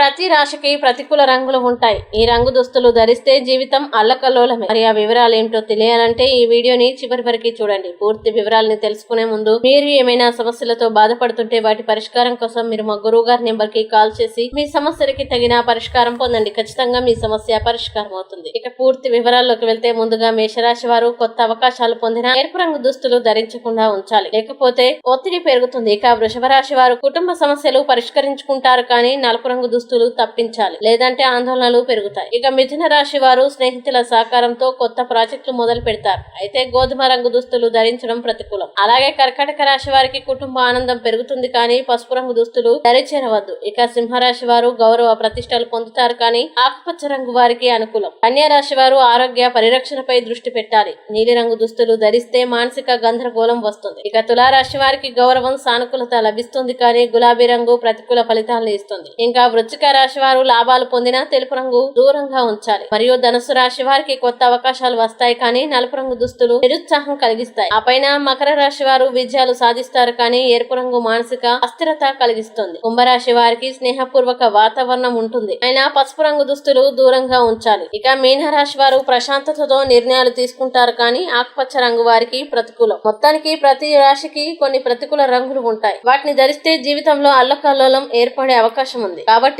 ప్రతి రాశికి ప్రతికూల రంగులు ఉంటాయి. ఈ రంగు దుస్తులు ధరిస్తే జీవితం అల్లకల్లోలమే. మరి ఆ వివరాలు ఏంటో తెలియాలంటే ఈ వీడియోని చివరి వరకు చూడండి. పూర్తి వివరాలని తెలుసుకునే ముందు మీరు ఏమైనా సమస్యలతో బాధపడుతుంటే వాటి పరిష్కారం కోసం మీరు మా గురువు గారి నెంబర్కి కాల్ చేసి మీ సమస్యలకి తగిన పరిష్కారం పొందండి. ఖచ్చితంగా మీ సమస్య పరిష్కారం అవుతుంది. ఇక పూర్తి వివరాల్లోకి వెళ్తే ముందుగా మేషరాశి వారు కొత్త అవకాశాలు పొందిన ఎరుపు రంగు దుస్తులు ధరించకుండా ఉంచాలి. లేకపోతే ఒత్తిడి పెరుగుతుంది. ఇక వృషభ రాశి వారు కుటుంబ సమస్యలు పరిష్కరించుకుంటారు కానీ నలుపు రంగు దుస్తులు దుస్తులు తప్పించాలి. లేదంటే ఆందోళనలు పెరుగుతాయి. ఇక మిథున రాశి వారు స్నేహితుల సహకారంతో కొత్త ప్రాజెక్టులు మొదలు పెడతారు. అయితే గోధుమ రంగు దుస్తులు ధరించడం ప్రతికూలం. అలాగే కర్కాటక రాశి వారికి కుటుంబ ఆనందం పెరుగుతుంది కానీ పసుపు రంగు దుస్తులు ధరించేరవద్దు ఇక సింహరాశి వారు గౌరవ ప్రతిష్టలు పొందుతారు కానీ ఆకుపచ్చ రంగు వారికి అనుకూలం. కన్యా రాశి వారు ఆరోగ్య పరిరక్షణపై దృష్టి పెట్టాలి. నీలిరంగు దుస్తులు ధరిస్తే మానసిక గందరగోళం వస్తుంది. ఇక తులారాశి వారికి గౌరవం సానుకూలత లభిస్తుంది కానీ గులాబీ రంగు ప్రతికూల ఫలితాలను ఇస్తుంది. ఇంకా వృచ్చిక రాశి వారు లాభాలు పొందినా తెలుపు రంగు దూరంగా ఉంచాలి. మరియు ధనుసు రాశి వారికి కొత్త అవకాశాలు వస్తాయి కానీ నలుపు రంగు దుస్తులు నిరుత్సాహం కలిగిస్తాయి. ఆ పైన మకర రాశి వారు విజయాలు సాధిస్తారు కానీ ఎరుపు రంగు మానసిక అస్థిరత కలిగిస్తుంది. కుంభరాశి వారికి స్నేహపూర్వక వాతావరణం ఉంటుంది. అయినా పసుపు రంగు దుస్తులు దూరంగా ఉంచాలి. ఇక మీనరాశి వారు ప్రశాంతతతో నిర్ణయాలు తీసుకుంటారు కానీ ఆకుపచ్చ రంగు వారికి ప్రతికూలం. మొత్తానికి ప్రతి రాశికి కొన్ని ప్రతికూల రంగులు ఉంటాయి. వాటిని ధరిస్తే జీవితంలో అల్లకల్లోలం ఏర్పడే అవకాశం ఉంది. కాబట్టి